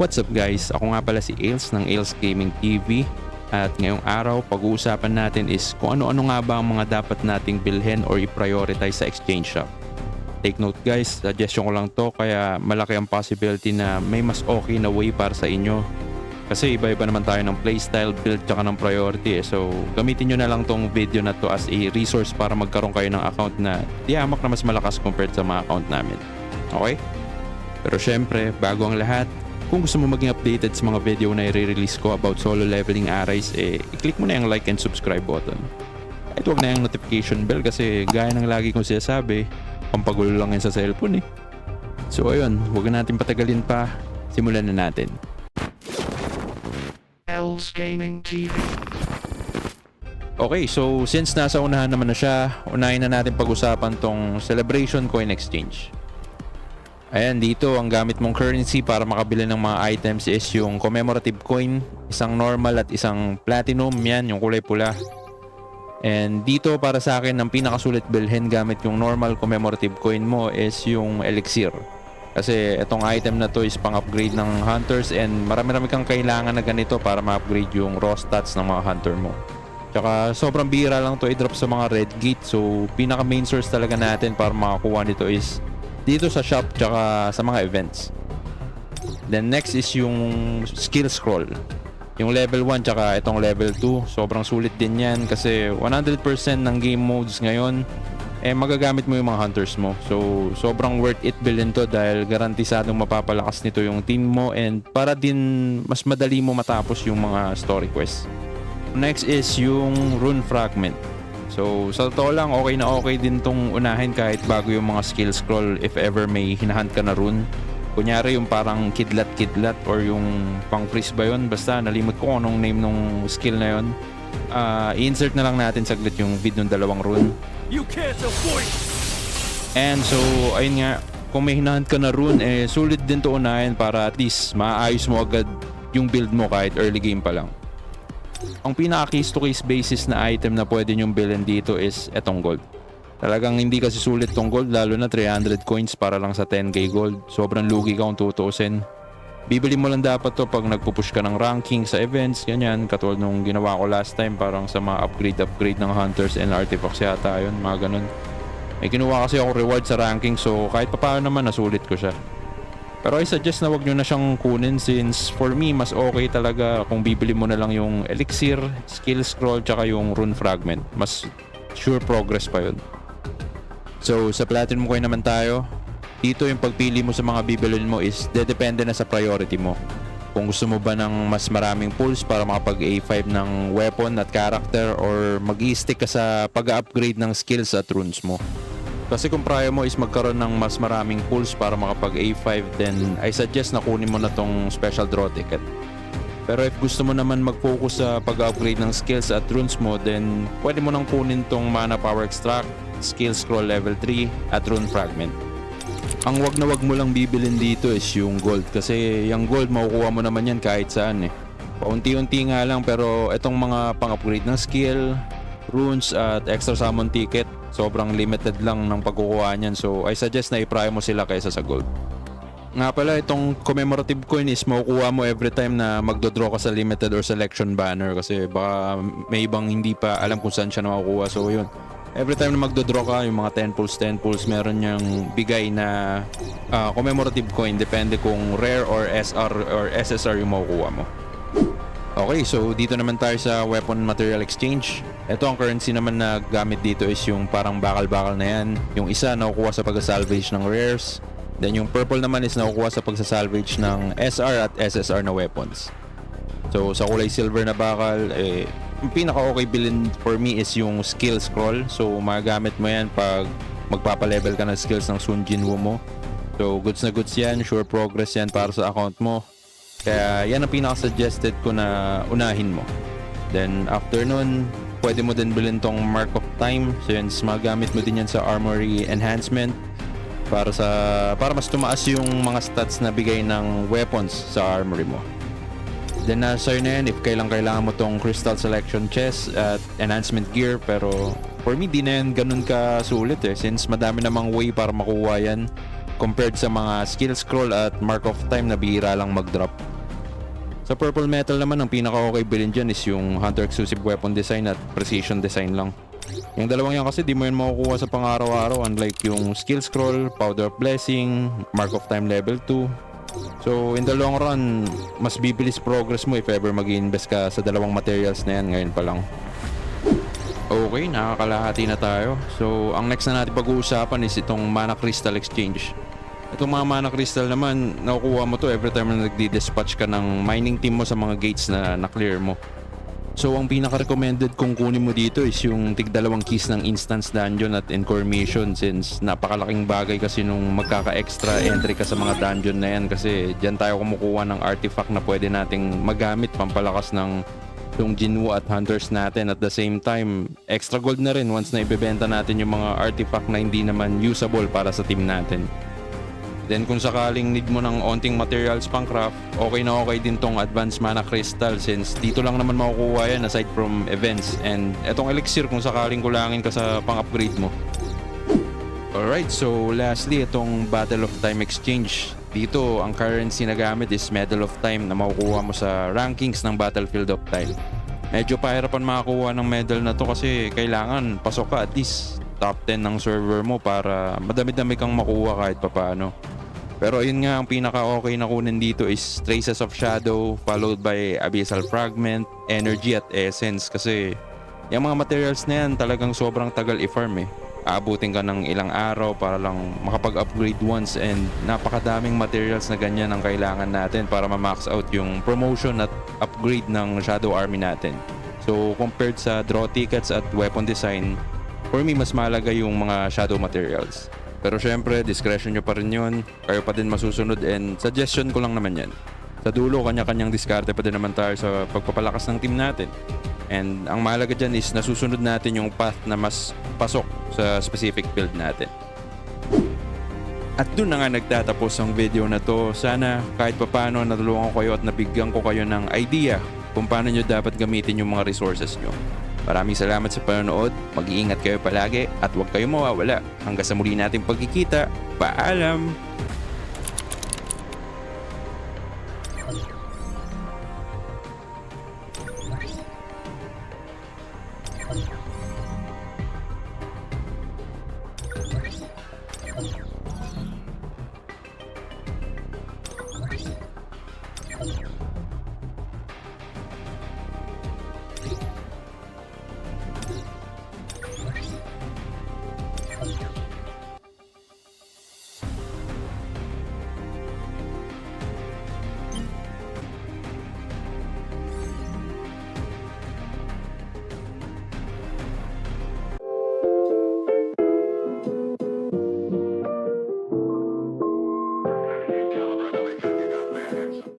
What's up guys? Ako nga pala si Ails ng Ails Gaming TV at ngayong araw pag-uusapan natin is kung ano-ano nga ba ang mga dapat nating bilhin or i-prioritize sa exchange shop. Take note guys, suggestion ko lang to kaya malaki ang possibility na may mas okay na way para sa inyo. Kasi iba-iba naman tayo ng playstyle, build tsaka ng priority eh. So gamitin nyo na lang tong video na to as a resource para magkaroon kayo ng account na diamak na mas malakas compared sa mga account namin. Okay? Pero syempre, bago ang lahat, kung gusto mo maging updated sa mga video na i-release ko about solo leveling arise, eh, i-click mo na yung like and subscribe button. At huwag na yung notification bell kasi gaya ng lagi kong sinasabi, pampagulo lang yan sa cellphone eh. So ayun, huwag na natin patagalin pa, simulan na natin. L's Gaming TV. Okay, so since nasa unahan naman na siya, unahin na natin pag-usapan tong Celebration Coin Exchange. Ayan, dito ang gamit mong currency para makabili ng mga items is yung commemorative coin, isang normal at isang platinum, yan, yung kulay pula. And dito para sa akin, ang pinakasulit bilhin gamit yung normal commemorative coin mo is yung elixir. Kasi itong item na to is pang-upgrade ng hunters and marami-rami kang kailangan na ganito para ma-upgrade yung raw stats ng mga hunter mo. Tsaka sobrang bira lang to i-drop sa mga red gate so pinaka main source talaga natin para makakuha nito is dito sa shop tsaka sa mga events. Then next is yung skill scroll. Yung level 1 tsaka itong level 2, sobrang sulit din yan kasi 100% ng game modes ngayon eh magagamit mo yung mga hunters mo. So sobrang worth it bilhin to dahil garantisadong mapapalakas nito yung team mo and para din mas madali mo matapos yung mga story quests. Next is yung rune fragment. So sa totoo lang okay na okay din tong unahin kahit bago yung mga skill scroll if ever may hinahunt ka na rune. Kunyari yung parang kidlat-kidlat or yung pang freeze ba yun? Basta nalimot ko anong name nung skill na yun. Ah, i-insert na lang natin saglit yung vid ng dalawang rune. You can't avoid And so, ayun nga, kung may hinahunt ka na rune, eh, sulit din to unahin para at least maayos mo agad yung build mo kahit early game pa lang. Ang pinaka case to case basis na item na pwede nyong bilhin dito is etong gold. Talagang hindi kasi sulit tong gold lalo na 300 coins para lang sa 10k gold. Sobrang lugi ka kung tutuusin. Bibili mo lang dapat to pag nagpupush ka ng ranking sa events, ganyan. Katulad nung ginawa ko last time parang sa mga upgrade-upgrade ng hunters and artifacts yata yun, mga ganun. May kinuha kasi ako reward sa ranking so kahit papaano naman nasulit ko siya. Pero I suggest na wag nyo na siyang kunin since for me mas okay talaga kung bibili mo na lang yung elixir, skill scroll, tsaka yung rune fragment. Mas sure progress pa yun. So sa platinum coin naman tayo, dito yung pagpili mo sa mga bibilin mo is dedepende na sa priority mo. Kung gusto mo ba ng mas maraming pulls para makapag A5 ng weapon at character or mag stick ka sa pag-upgrade ng skills at runes mo. Kasi kung prior mo is magkaroon ng mas maraming pulls para makapag A5 then I suggest na kunin mo na tong special draw ticket. Pero if gusto mo naman mag-focus sa pag-upgrade ng skills at runes mo then pwede mo nang kunin tong mana power extract, skill scroll level 3 at rune fragment. Ang wag na wag mo lang bibilin dito is yung gold kasi yung gold makukuha mo naman yan kahit saan eh. Paunti-unti nga lang pero itong mga pang-upgrade ng skill, runes at extra summon ticket, sobrang limited lang ng pagkukuha niyan. So I suggest na i-pry mo sila kaysa sa gold. Nga pala, itong commemorative coin is makukuha mo every time na magdodraw ka sa limited or selection banner kasi baka may ibang hindi pa alam kung saan siya makukuha. So yun, every time na magdodraw ka, yung mga 10 pulls, 10 pulls, meron niyang bigay na ah, commemorative coin. Depende kung rare or SR or SSR yung makukuha mo. Okay, so dito naman tayo sa weapon material exchange. Ito ang currency naman na gamit dito is yung parang bakal-bakal na yan. Yung isa nakukuha sa pag-salvage ng rares. Then yung purple naman is nakukuha sa pagsasalvage ng SR at SSR na weapons. So sa kulay silver na bakal, eh, pinaka-okay bilhin for me is yung skill scroll. So magagamit mo yan pag magpapa-level ka ng skills ng Sun Jinwoo mo. So goods na goods yan, sure progress yan para sa account mo. Kaya yan ang pinaka-suggested ko na unahin mo. Then after nun, pwede mo din bilhin tong Mark of Time. So yan, magamit mo din yan sa Armory Enhancement para sa para mas tumaas yung mga stats na bigay ng weapons sa armory mo. Then nasa sa'yo na yan if kailang kailangan mo tong crystal selection chest at enhancement gear pero for me di na yan ganun ka sulit eh since madami namang way para makuha yan compared sa mga skill scroll at mark of time na bihira lang mag-drop. Sa purple metal naman, ang pinaka-okay bilhin dyan is yung Hunter Exclusive Weapon Design at Precision Design lang. Yung dalawang yan kasi di mo yan makukuha sa pang-araw-araw unlike yung Skill Scroll, Powder of Blessing, Mark of Time Level 2. So in the long run, mas bibilis progress mo if ever mag invest ka sa dalawang materials na yan ngayon pa lang. Okay, nakakalahati na tayo. So, ang next na natin pag-uusapan is itong Mana Crystal Exchange. Itong mga Mana Crystal naman, nakukuha mo to every time na nagdi-dispatch ka ng mining team mo sa mga gates na na-clear mo. So, ang pinaka-recommended kung kunin mo dito is yung tig dalawang keys ng Instance Dungeon at Encore Mission since napakalaking bagay kasi nung magkaka-extra entry ka sa mga dungeon na yan kasi dyan tayo kumukuha ng artifact na pwede nating magamit pampalakas ng yung Jinwoo at Hunters natin at the same time extra gold na rin once na ibebenta natin yung mga artifact na hindi naman usable para sa team natin. Then kung sakaling need mo ng onting materials pang craft, okay na okay din tong Advanced Mana Crystal since dito lang naman makukuha yan aside from events and etong elixir kung sakaling kulangin ka sa pang-upgrade mo. Alright, so lastly, itong Battle of Time Exchange. Dito, ang currency na gamit is Medal of Time na makukuha mo sa rankings ng Battlefield of Time. Medyo pahirapan makakuha ng medal na to kasi kailangan pasok ka at least top 10 ng server mo para madami-dami kang makuha kahit papaano. Pero ayun nga, ang pinaka-okay na kunin dito is Traces of Shadow followed by Abyssal Fragment, Energy at Essence kasi yung mga materials na yan talagang sobrang tagal i-farm eh. Aabutin ka ng ilang araw para lang makapag-upgrade once and napakadaming materials na ganyan ang kailangan natin para ma-max out yung promotion at upgrade ng Shadow Army natin. So compared sa draw tickets at weapon design, for me mas malaga yung mga shadow materials. Pero syempre, discretion nyo pa rin yun. Kayo pa din masusunod and suggestion ko lang naman yan. Sa dulo, kanya-kanyang diskarte pa din naman tayo sa pagpapalakas ng team natin. And ang mahalaga dyan is nasusunod natin yung path na mas pasok sa specific build natin. At doon na nga nagtatapos ang video na to. Sana kahit papano natulungan ko kayo at nabigyan ko kayo ng idea kung paano nyo dapat gamitin yung mga resources nyo. Maraming salamat sa panonood, mag-iingat kayo palagi at huwag kayong mawawala. Hanggang sa muli nating pagkikita, paalam!